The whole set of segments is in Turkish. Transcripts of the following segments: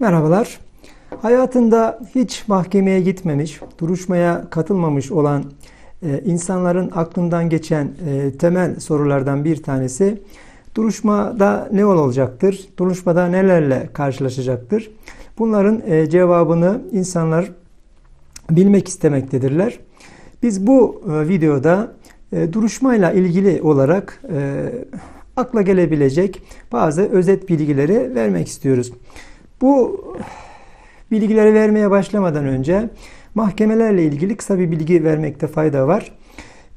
Merhabalar. Hayatında hiç mahkemeye gitmemiş, duruşmaya katılmamış olan e, insanların aklından geçen e, temel sorulardan bir tanesi duruşmada ne olacaktır? Duruşmada nelerle karşılaşacaktır? Bunların e, cevabını insanlar bilmek istemektedirler. Biz bu e, videoda e, duruşmayla ilgili olarak e, akla gelebilecek bazı özet bilgileri vermek istiyoruz. Bu bilgileri vermeye başlamadan önce mahkemelerle ilgili kısa bir bilgi vermekte fayda var.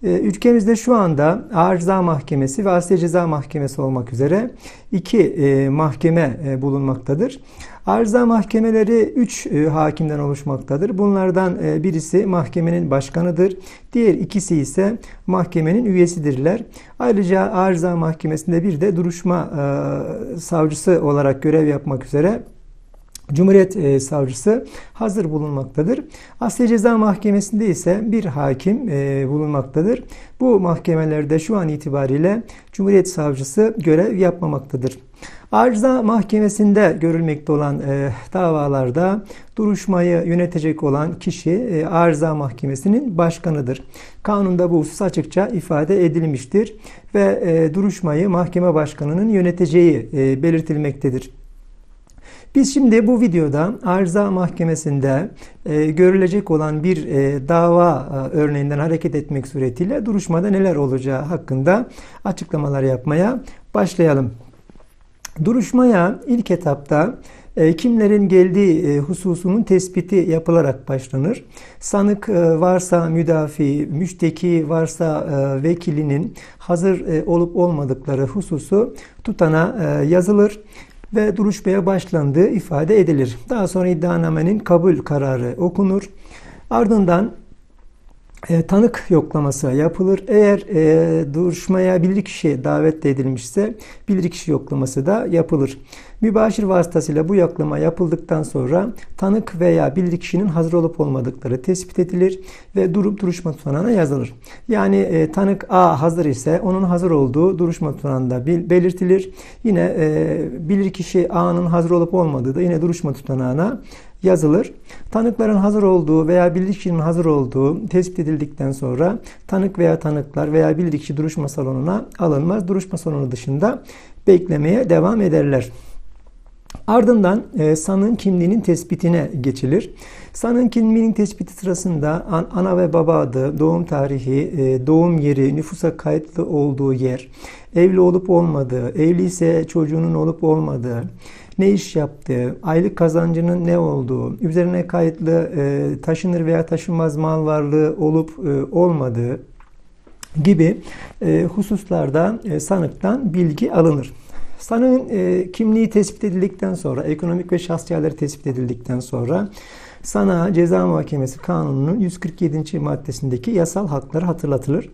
Ee, ülkemizde şu anda Ağır Ceza Mahkemesi ve Asya Ceza Mahkemesi olmak üzere iki e, mahkeme e, bulunmaktadır. Arıza mahkemeleri 3 e, hakimden oluşmaktadır. Bunlardan birisi mahkemenin başkanıdır. Diğer ikisi ise mahkemenin üyesidirler. Ayrıca arıza mahkemesinde bir de duruşma savcısı olarak görev yapmak üzere Cumhuriyet e, Savcısı hazır bulunmaktadır. Asya Ceza Mahkemesi'nde ise bir hakim e, bulunmaktadır. Bu mahkemelerde şu an itibariyle Cumhuriyet Savcısı görev yapmamaktadır. Arıza Mahkemesi'nde görülmekte olan e, davalarda duruşmayı yönetecek olan kişi e, Arıza Mahkemesi'nin başkanıdır. Kanunda bu husus açıkça ifade edilmiştir ve duruşmayı mahkeme başkanının yöneteceği belirtilmektedir. Biz şimdi bu videoda arıza mahkemesinde e, görülecek olan bir e, dava e, örneğinden hareket etmek suretiyle duruşmada neler olacağı hakkında açıklamalar yapmaya başlayalım. Duruşmaya ilk etapta e, kimlerin geldiği e, hususunun tespiti yapılarak başlanır. Sanık e, varsa müdafi, müşteki varsa vekilinin hazır olup olmadıkları hususu tutana yazılır ve duruşmaya başlandığı ifade edilir. Daha sonra iddianamenin kabul kararı okunur. Ardından e, tanık yoklaması yapılır. Eğer e, duruşmaya bilirkişi davet edilmişse bilirkişi yoklaması da yapılır. Mübaşir vasıtasıyla bu yoklama yapıldıktan sonra tanık veya bilirkişinin hazır olup olmadıkları tespit edilir ve durup duruşma tutanağına yazılır. Yani e, tanık A hazır ise onun hazır olduğu duruşma tutanağında belirtilir. Yine e, bilirkişi A'nın hazır olup olmadığı da yine duruşma tutanağına yazılır. Tanıkların hazır olduğu veya bilirkişinin hazır olduğu tespit edildikten sonra tanık veya tanıklar veya bilirkişi duruşma salonuna alınmaz. Duruşma salonu dışında beklemeye devam ederler. Ardından e, sanığın kimliğinin tespitine geçilir. Sanığın kimliğinin tespiti sırasında an, ana ve baba adı, doğum tarihi, e, doğum yeri, nüfusa kayıtlı olduğu yer, evli olup olmadığı, evli ise çocuğunun olup olmadığı, ne iş yaptığı, aylık kazancının ne olduğu, üzerine kayıtlı e, taşınır veya taşınmaz mal varlığı olup e, olmadığı gibi e, hususlarda e, sanıktan bilgi alınır. Sanığın e, kimliği tespit edildikten sonra, ekonomik ve şahsi yerleri tespit edildikten sonra sana ceza muhakemesi kanununun 147. maddesindeki yasal hakları hatırlatılır.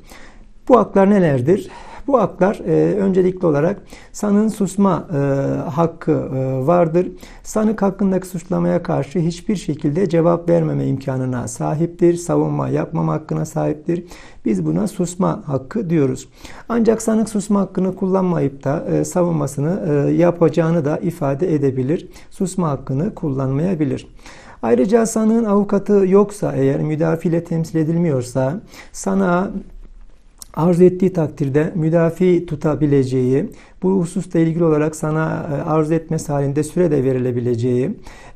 Bu haklar nelerdir? Bu haklar e, öncelikli olarak sanığın susma e, hakkı e, vardır. Sanık hakkındaki suçlamaya karşı hiçbir şekilde cevap vermeme imkanına sahiptir. Savunma yapmama hakkına sahiptir. Biz buna susma hakkı diyoruz. Ancak sanık susma hakkını kullanmayıp da e, savunmasını e, yapacağını da ifade edebilir. Susma hakkını kullanmayabilir. Ayrıca sanığın avukatı yoksa eğer müdafile temsil edilmiyorsa sana arzu ettiği takdirde müdafi tutabileceği, bu hususla ilgili olarak sana e, arzu etmesi halinde süre de verilebileceği,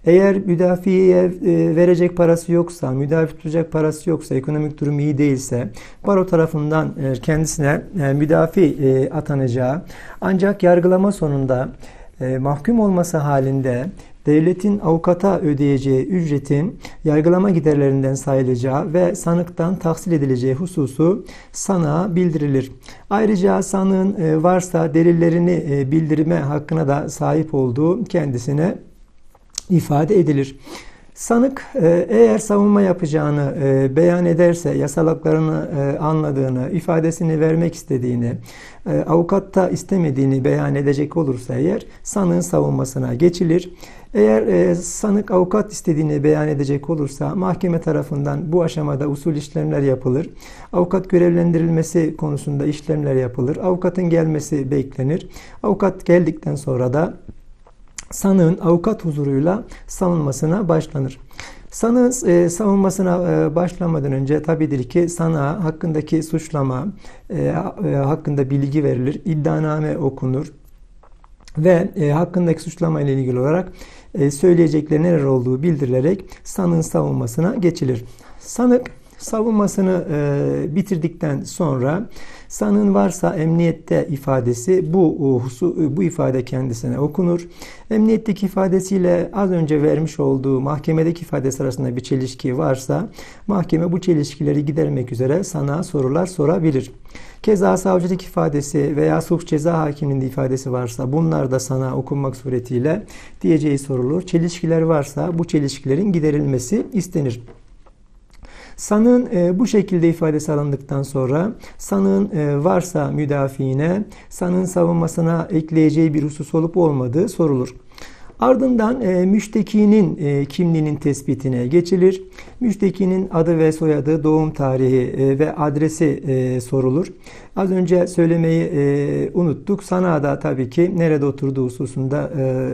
eğer müdafiye e, verecek parası yoksa, müdafi tutacak parası yoksa, ekonomik durum iyi değilse, baro tarafından e, kendisine müdafi atanacağı, ancak yargılama sonunda mahkum olması halinde devletin avukata ödeyeceği ücretin yargılama giderlerinden sayılacağı ve sanıktan tahsil edileceği hususu sana bildirilir. Ayrıca sanığın e, varsa delillerini e, bildirme hakkına da sahip olduğu kendisine ifade edilir. Sanık e, eğer savunma yapacağını beyan ederse, yasal haklarını anladığını, ifadesini vermek istediğini, avukat istemediğini beyan edecek olursa eğer sanığın savunmasına geçilir. Eğer e, sanık avukat istediğini beyan edecek olursa mahkeme tarafından bu aşamada usul işlemler yapılır. Avukat görevlendirilmesi konusunda işlemler yapılır. Avukatın gelmesi beklenir. Avukat geldikten sonra da sanığın avukat huzuruyla savunmasına başlanır. Sanığın e, savunmasına e, başlamadan önce tabidir ki sanığa hakkındaki suçlama e, e, hakkında bilgi verilir, iddianame okunur ve e, hakkındaki suçlama ile ilgili olarak e, söyleyecekleri neler olduğu bildirilerek sanığın savunmasına geçilir. Sanık savunmasını e, bitirdikten sonra sanığın varsa emniyette ifadesi bu husu, bu ifade kendisine okunur. Emniyetteki ifadesiyle az önce vermiş olduğu mahkemedeki ifadesi arasında bir çelişki varsa mahkeme bu çelişkileri gidermek üzere sana sorular sorabilir. Keza savcılık ifadesi veya suç ceza hakiminin ifadesi varsa bunlar da sana okunmak suretiyle diyeceği sorulur. Çelişkiler varsa bu çelişkilerin giderilmesi istenir. Sanığın e, bu şekilde ifadesi alındıktan sonra sanığın e, varsa müdafiine sanığın savunmasına ekleyeceği bir husus olup olmadığı sorulur. Ardından e, müştekinin e, kimliğinin tespitine geçilir. Müştekinin adı ve soyadı, doğum tarihi e, ve adresi e, sorulur. Az önce söylemeyi e, unuttuk. Sanada tabii ki nerede oturduğu hususunda e,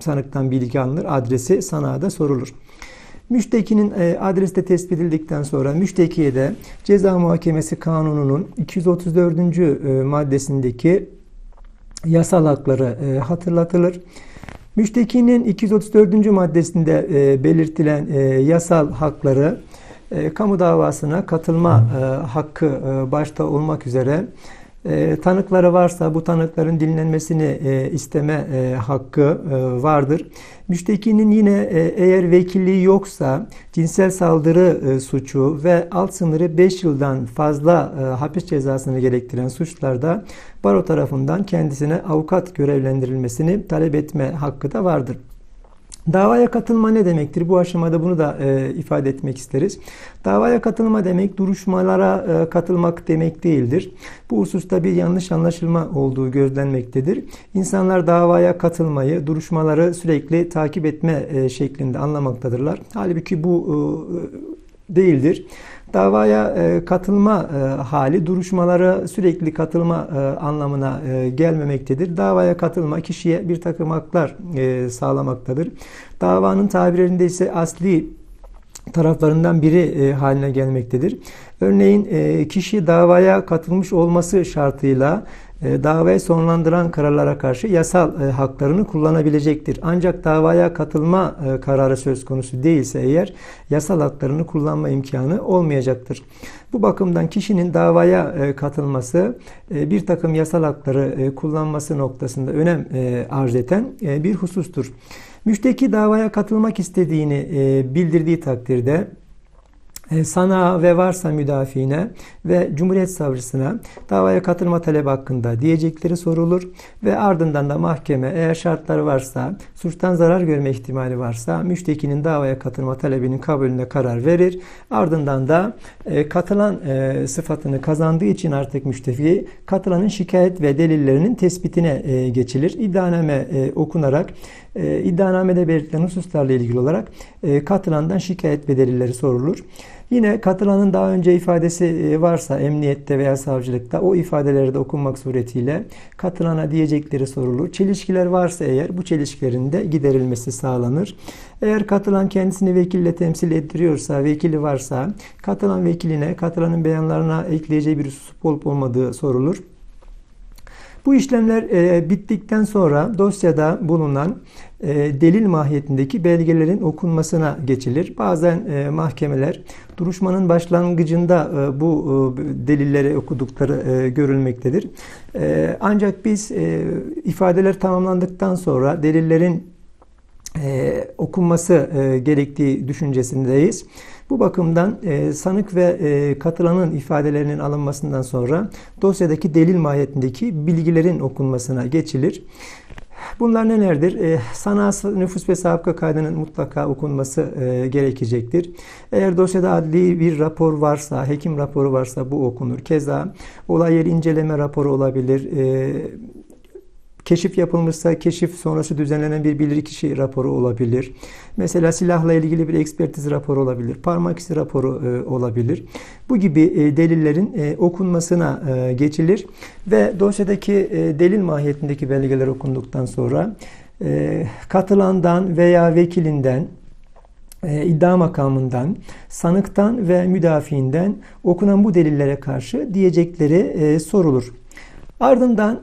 sanıktan bilgi alınır. Adresi sanada sorulur. Müştekinin e, adreste tespit edildikten sonra müştekiye de Ceza Muhakemesi Kanunu'nun 234. E, maddesindeki yasal hakları e, hatırlatılır. Müştekinin 234. maddesinde belirtilen yasal hakları kamu davasına katılma hakkı başta olmak üzere e, tanıkları varsa bu tanıkların dinlenmesini e, isteme e, hakkı e, vardır. Müştekinin yine e, eğer vekilliği yoksa cinsel saldırı e, suçu ve alt sınırı 5 yıldan fazla e, hapis cezasını gerektiren suçlarda baro tarafından kendisine avukat görevlendirilmesini talep etme hakkı da vardır. Davaya katılma ne demektir? Bu aşamada bunu da e, ifade etmek isteriz. Davaya katılma demek duruşmalara e, katılmak demek değildir. Bu hususta bir yanlış anlaşılma olduğu gözlenmektedir. İnsanlar davaya katılmayı, duruşmaları sürekli takip etme e, şeklinde anlamaktadırlar. Halbuki bu e, değildir. Davaya e, katılma e, hali duruşmalara sürekli katılma e, anlamına gelmemektedir. Davaya katılma kişiye bir takım haklar sağlamaktadır. Davanın tabirlerinde ise asli taraflarından biri haline gelmektedir. Örneğin kişi davaya katılmış olması şartıyla davayı sonlandıran kararlara karşı yasal e, haklarını kullanabilecektir. Ancak davaya katılma e, kararı söz konusu değilse eğer yasal haklarını kullanma imkanı olmayacaktır. Bu bakımdan kişinin davaya katılması bir takım yasal hakları kullanması noktasında önem arz eden bir husustur. Müşteki davaya katılmak istediğini bildirdiği takdirde e, sana ve varsa müdafiine ve Cumhuriyet Savcısına davaya katılma talebi hakkında diyecekleri sorulur ve ardından da mahkeme eğer şartları varsa, suçtan zarar görme ihtimali varsa müştekinin davaya katılma talebinin kabulüne karar verir. Ardından da e, katılan e, sıfatını kazandığı için artık müştefi katılanın şikayet ve delillerinin tespitine e, geçilir. İddianame e, okunarak e, iddianamede belirtilen hususlarla ilgili olarak e, katılandan şikayet ve delilleri sorulur. Yine katılanın daha önce ifadesi e, varsa emniyette veya savcılıkta o ifadeleri de okunmak suretiyle katılana diyecekleri sorulur. Çelişkiler varsa eğer bu çelişkilerin de giderilmesi sağlanır. Eğer katılan kendisini vekille temsil ettiriyorsa, vekili varsa katılan vekiline katılanın beyanlarına ekleyeceği bir husus olup olmadığı sorulur. Bu işlemler e, bittikten sonra dosyada bulunan e, delil mahiyetindeki belgelerin okunmasına geçilir. Bazen e, mahkemeler duruşmanın başlangıcında e, bu e, delilleri okudukları e, görülmektedir. E, ancak biz e, ifadeler tamamlandıktan sonra delillerin e, okunması e, gerektiği düşüncesindeyiz. Bu bakımdan e, sanık ve e, katılanın ifadelerinin alınmasından sonra dosyadaki delil mahiyetindeki bilgilerin okunmasına geçilir. Bunlar nelerdir? E, sanat nüfus ve sabıka kaydının mutlaka okunması e, gerekecektir. Eğer dosyada adli bir rapor varsa, hekim raporu varsa bu okunur. Keza olay yeri inceleme raporu olabilir. E, Keşif yapılmışsa keşif sonrası düzenlenen bir bilirkişi raporu olabilir. Mesela silahla ilgili bir ekspertiz raporu olabilir. Parmak izi raporu e, olabilir. Bu gibi e, delillerin e, okunmasına e, geçilir ve dosyadaki e, delil mahiyetindeki belgeler okunduktan sonra e, katılandan veya vekilinden e, iddia makamından, sanıktan ve müdafiinden okunan bu delillere karşı diyecekleri e, sorulur. Ardından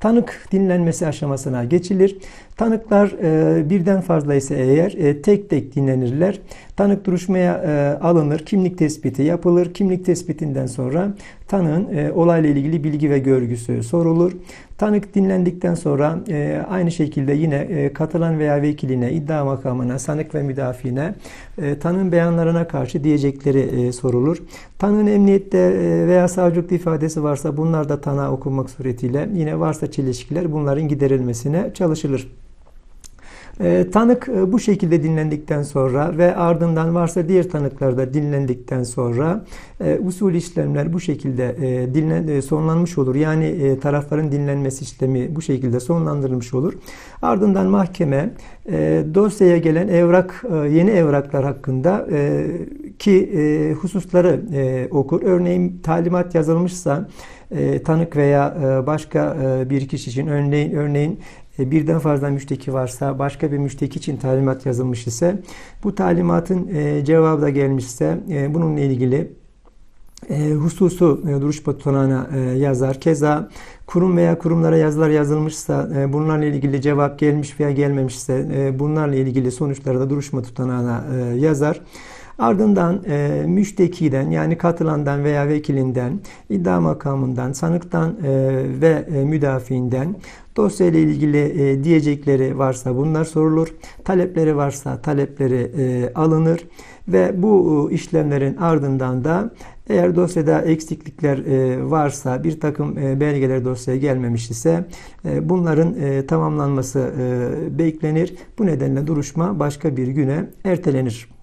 tanık dinlenmesi aşamasına geçilir. Tanıklar e, birden fazla ise eğer e, tek tek dinlenirler. Tanık duruşmaya e, alınır, kimlik tespiti yapılır. Kimlik tespitinden sonra tanığın e, olayla ilgili bilgi ve görgüsü sorulur. Tanık dinlendikten sonra e, aynı şekilde yine e, katılan veya vekiline, iddia makamına, sanık ve müdafiine e, tanığın beyanlarına karşı diyecekleri e, sorulur. Tanığın emniyette e, veya savcılıkta ifadesi varsa bunlar da tanığa okunmak suretiyle yine varsa çelişkiler bunların giderilmesine çalışılır. E, tanık e, bu şekilde dinlendikten sonra ve ardından varsa diğer tanıklar da dinlendikten sonra e, usul işlemler bu şekilde e, dinlen, sonlanmış olur. Yani tarafların dinlenmesi işlemi bu şekilde sonlandırılmış olur. Ardından mahkeme dosyaya gelen evrak, yeni evraklar hakkında ki hususları okur. Örneğin talimat yazılmışsa tanık veya başka bir kişi için örneğin, örneğin birden fazla müşteki varsa, başka bir müşteki için talimat yazılmış ise, bu talimatın e, cevabı da gelmişse e, bununla ilgili hususu duruş tutanağına yazar. Keza kurum veya kurumlara yazılar yazılmışsa, bunlarla ilgili cevap gelmiş veya gelmemişse bunlarla ilgili sonuçları da duruşma tutanağına yazar. Ardından e, müştekiden yani katılandan veya vekilinden, iddia makamından, sanıktan e, ve e, müdafiinden dosyayla ilgili e, diyecekleri varsa bunlar sorulur. Talepleri varsa talepleri e, alınır ve bu işlemlerin ardından da eğer dosyada eksiklikler e, varsa, bir takım e, belgeler dosyaya gelmemiş ise e, bunların tamamlanması beklenir. Bu nedenle duruşma başka bir güne ertelenir.